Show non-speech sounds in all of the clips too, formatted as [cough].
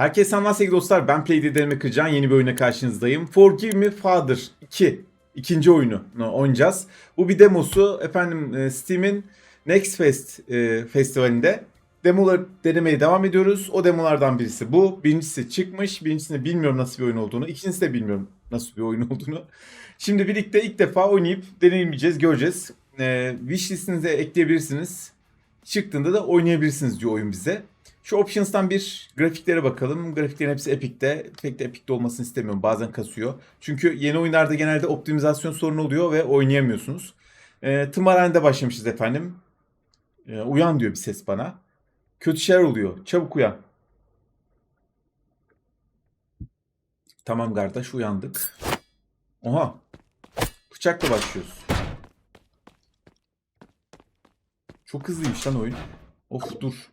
Herkese selamlar sevgili dostlar. Ben Playdead'lerime Kırcan. Yeni bir oyuna karşınızdayım. Forgive Me Father 2. ikinci oyunu oynayacağız. Bu bir demosu. Efendim e, Steam'in Next Fest e, festivalinde demoları denemeye devam ediyoruz. O demolardan birisi bu. Birincisi çıkmış. Birincisini bilmiyorum nasıl bir oyun olduğunu. İkincisi de bilmiyorum nasıl bir oyun olduğunu. Şimdi birlikte ilk defa oynayıp deneyimleyeceğiz, göreceğiz. E, wish listinize ekleyebilirsiniz. Çıktığında da oynayabilirsiniz diyor oyun bize. Şu options'tan bir grafiklere bakalım. Grafiklerin hepsi Epic'te. Pek de Epic'te olmasını istemiyorum. Bazen kasıyor. Çünkü yeni oyunlarda genelde optimizasyon sorunu oluyor ve oynayamıyorsunuz. E, tımarhanede başlamışız efendim. E, uyan diyor bir ses bana. Kötü şeyler oluyor. Çabuk uyan. Tamam kardeş uyandık. Oha. Bıçakla başlıyoruz. Çok hızlıymış lan oyun. Of dur.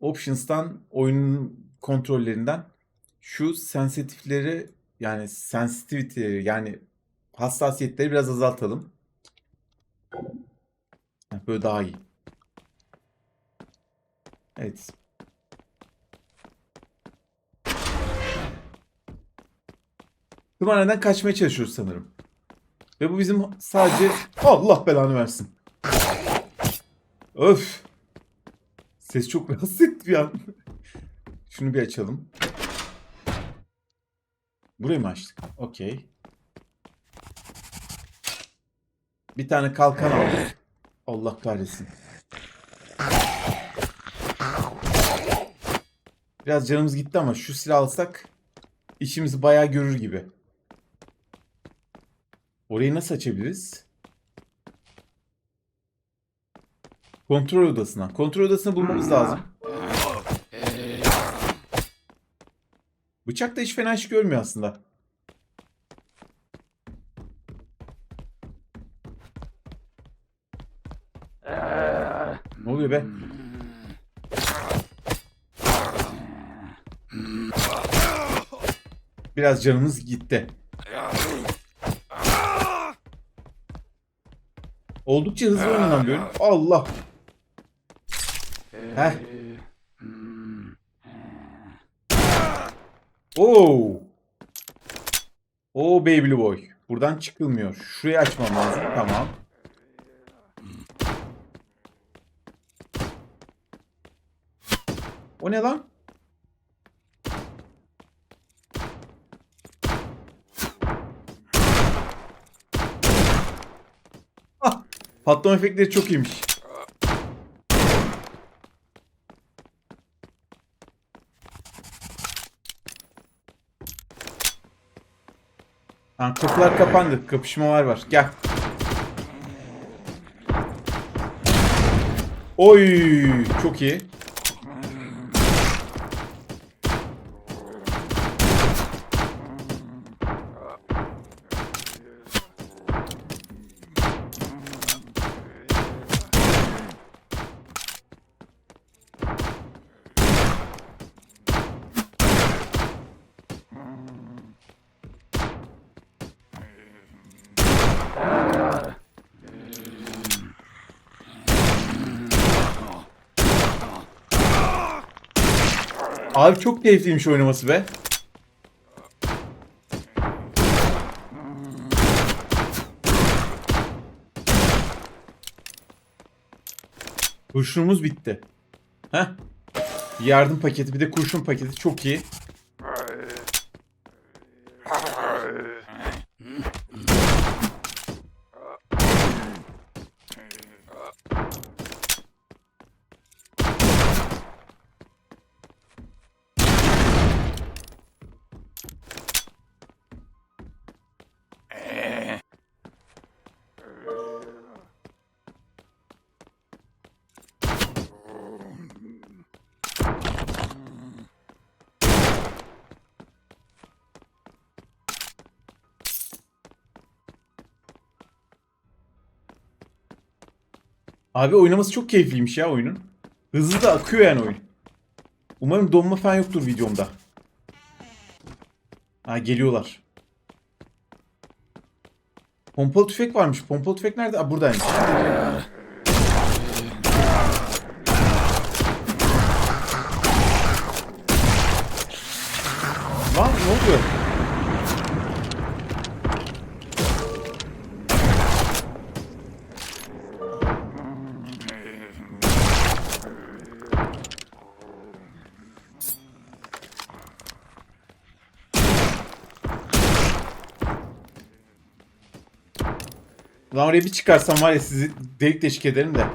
Options'tan oyunun kontrollerinden şu sensitifleri yani sensitivity'leri yani hassasiyetleri biraz azaltalım. Böyle daha iyi. Evet. Tımarhaneden kaçmaya çalışıyoruz sanırım. Ve bu bizim sadece Allah belanı versin. Öf. Ses çok rahatsız etti bir an. Şunu bir açalım. Burayı mı açtık? Okey. Bir tane kalkan aldık. Allah kahretsin. Biraz canımız gitti ama şu silah alsak işimizi bayağı görür gibi. Orayı nasıl açabiliriz? Kontrol odasına. Kontrol odasını bulmamız lazım. Bıçak da hiç fena iş görmüyor aslında. Ne oluyor be? Biraz canımız gitti. Oldukça hızlı oynanan bir oyun. Allah. Heh. Oo. Oo baby boy. Buradan çıkılmıyor. Şurayı açmam lazım. Tamam. O ne lan? Ah, patlama efektleri çok iyiymiş. Tamam, kapılar kapandı. Kapışmalar var. Gel. Oy, çok iyi. Abi çok keyifliymiş oynaması be. Kurşunumuz bitti. Heh. Yardım paketi bir de kurşun paketi çok iyi. Abi oynaması çok keyifliymiş ya oyunun. Hızlı da akıyor yani oyun. Umarım donma falan yoktur videomda. Ha geliyorlar. Pompalı tüfek varmış. Pompalı tüfek nerede? Aa buradaymış. ne oluyor? Lan oraya bir çıkarsam var ya sizi delik deşik ederim de.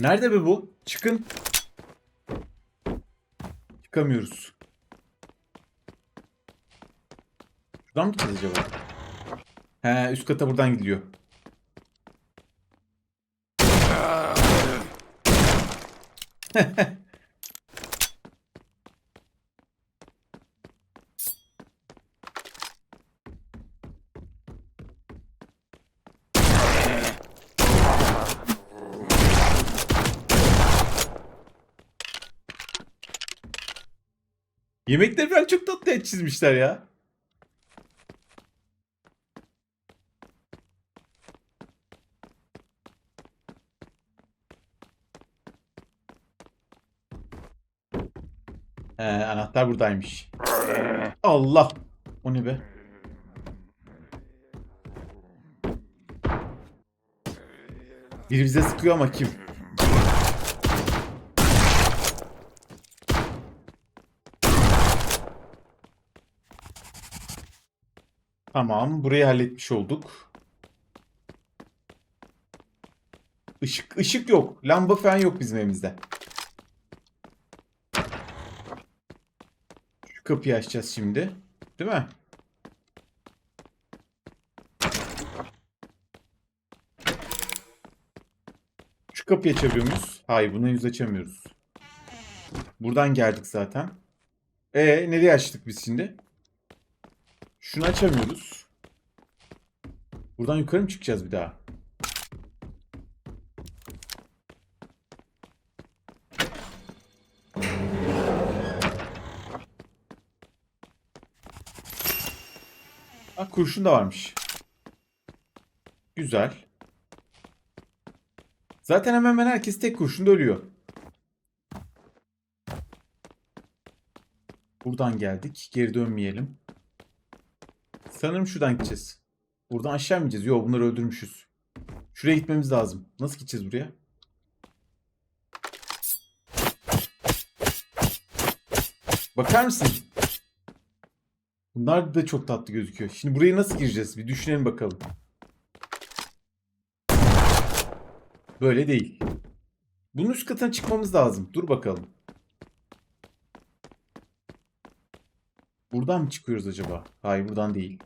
Nerede be bu? Çıkın. Çıkamıyoruz. Şuradan mı gideceğiz acaba? He üst kata buradan gidiliyor. [laughs] Yemekleri falan çok tatlı et çizmişler ya. He, anahtar buradaymış. Allah. O ne be? Biri bize sıkıyor ama kim? Tamam, burayı halletmiş olduk. Işık, ışık yok. Lamba falan yok bizim evimizde. Şu kapıyı açacağız şimdi. Değil mi? Şu kapıyı açabiliyor muyuz? Hayır, bunu henüz açamıyoruz. Buradan geldik zaten. E nereye açtık biz şimdi? Şunu açamıyoruz. Buradan yukarı mı çıkacağız bir daha? Ha kurşun da varmış. Güzel. Zaten hemen hemen herkes tek kurşunda ölüyor. Buradan geldik. Geri dönmeyelim. Sanırım şuradan gideceğiz. Buradan aşağı mı gideceğiz? Yok bunları öldürmüşüz. Şuraya gitmemiz lazım. Nasıl gideceğiz buraya? Bakar mısın? Bunlar da çok tatlı gözüküyor. Şimdi buraya nasıl gireceğiz? Bir düşünelim bakalım. Böyle değil. Bunun üst katına çıkmamız lazım. Dur bakalım. Buradan mı çıkıyoruz acaba? Hayır buradan değil.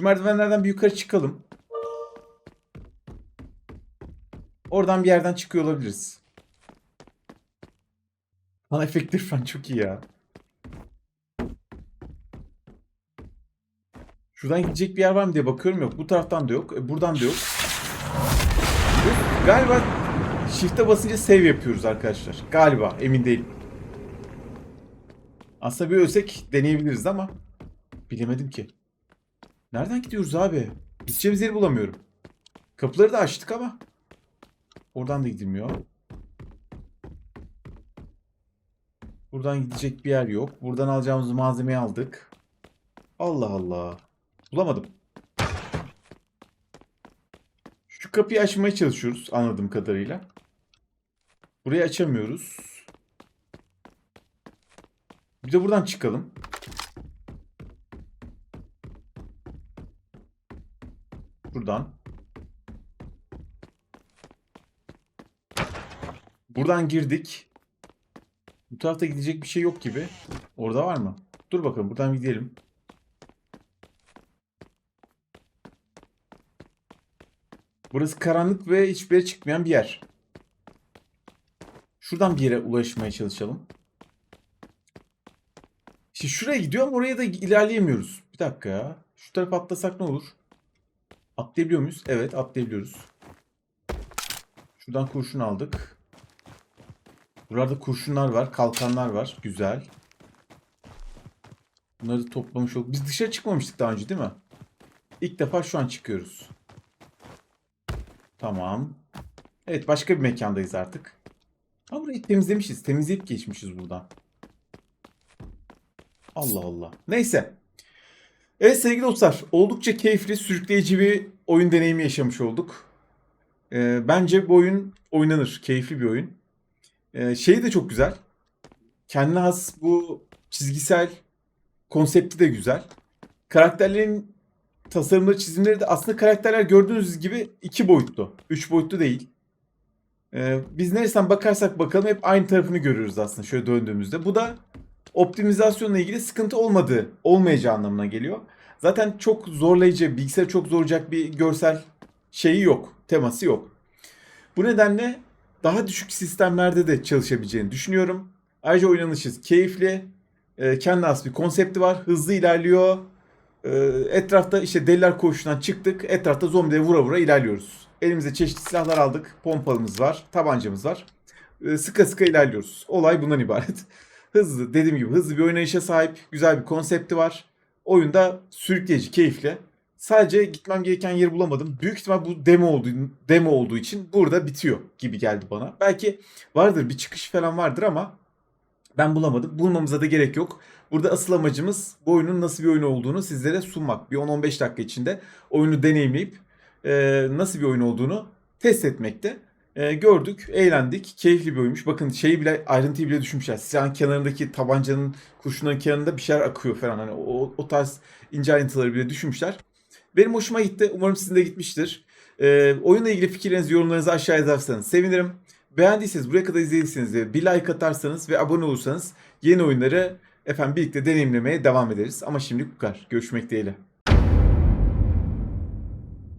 Şu merdivenlerden bir yukarı çıkalım. Oradan bir yerden çıkıyor olabiliriz. Lan efektler falan çok iyi ya. Şuradan gidecek bir yer var mı diye bakıyorum yok. Bu taraftan da yok. E, buradan da yok. Galiba shift'e basınca save yapıyoruz arkadaşlar. Galiba emin değilim. Aslında bir ölsek deneyebiliriz ama bilemedim ki. Nereden gidiyoruz abi? Gideceğimiz yeri bulamıyorum. Kapıları da açtık ama oradan da gidilmiyor. Buradan gidecek bir yer yok. Buradan alacağımız malzemeyi aldık. Allah Allah. Bulamadım. Şu kapıyı açmaya çalışıyoruz anladığım kadarıyla. Burayı açamıyoruz. Bir de buradan çıkalım. Buradan. Buradan girdik. Bu tarafta gidecek bir şey yok gibi. Orada var mı? Dur bakalım buradan gidelim. Burası karanlık ve hiçbir yere çıkmayan bir yer. Şuradan bir yere ulaşmaya çalışalım. İşte şuraya gidiyor ama oraya da ilerleyemiyoruz. Bir dakika ya. Şu tarafa atlasak ne olur? Atlayabiliyor muyuz? Evet atlayabiliyoruz. Şuradan kurşun aldık. Burada kurşunlar var, kalkanlar var. Güzel. Bunları toplamış olduk. Biz dışarı çıkmamıştık daha önce değil mi? İlk defa şu an çıkıyoruz. Tamam. Evet başka bir mekandayız artık. Ama burayı temizlemişiz. Temizleyip geçmişiz buradan. Allah Allah. Neyse. Evet sevgili dostlar. Oldukça keyifli, sürükleyici bir oyun deneyimi yaşamış olduk. Ee, bence bu oyun oynanır. Keyifli bir oyun. Ee, şey de çok güzel. Kendine has bu çizgisel konsepti de güzel. Karakterlerin tasarımları, çizimleri de aslında karakterler gördüğünüz gibi iki boyutlu. Üç boyutlu değil. Ee, biz neresinden bakarsak bakalım hep aynı tarafını görüyoruz aslında şöyle döndüğümüzde. Bu da optimizasyonla ilgili sıkıntı olmadığı, olmayacağı anlamına geliyor. Zaten çok zorlayıcı, bilgisayarı çok zorlayacak bir görsel şeyi yok, teması yok. Bu nedenle daha düşük sistemlerde de çalışabileceğini düşünüyorum. Ayrıca oynanışı keyifli, e, kendine has bir konsepti var, hızlı ilerliyor. E, etrafta işte deliler koğuşundan çıktık, etrafta zombilere vura vura ilerliyoruz. Elimize çeşitli silahlar aldık, pompalımız var, tabancamız var. E, sıka sıka ilerliyoruz. Olay bundan ibaret. [laughs] Hızlı, dediğim gibi hızlı bir oynayışa sahip, güzel bir konsepti var. Oyunda sürükleyici, keyifli. Sadece gitmem gereken yeri bulamadım. Büyük ihtimal bu demo olduğu, demo olduğu için burada bitiyor gibi geldi bana. Belki vardır bir çıkış falan vardır ama ben bulamadım. Bulmamıza da gerek yok. Burada asıl amacımız bu oyunun nasıl bir oyun olduğunu sizlere sunmak. Bir 10-15 dakika içinde oyunu deneyimleyip e, nasıl bir oyun olduğunu test etmekte. E, gördük, eğlendik. Keyifli bir oyunmuş. Bakın şeyi bile ayrıntıyı bile düşünmüşler. Silahın kenarındaki tabancanın kurşunların kenarında bir şeyler akıyor falan. Hani o, o tarz ince ayrıntıları bile düşünmüşler. Benim hoşuma gitti. Umarım sizin de gitmiştir. E, oyunla ilgili fikirlerinizi, yorumlarınızı aşağıya yazarsanız sevinirim. Beğendiyseniz, buraya kadar izlediyseniz bir like atarsanız ve abone olursanız yeni oyunları efendim birlikte deneyimlemeye devam ederiz. Ama şimdi bu kadar. Görüşmek dileğiyle.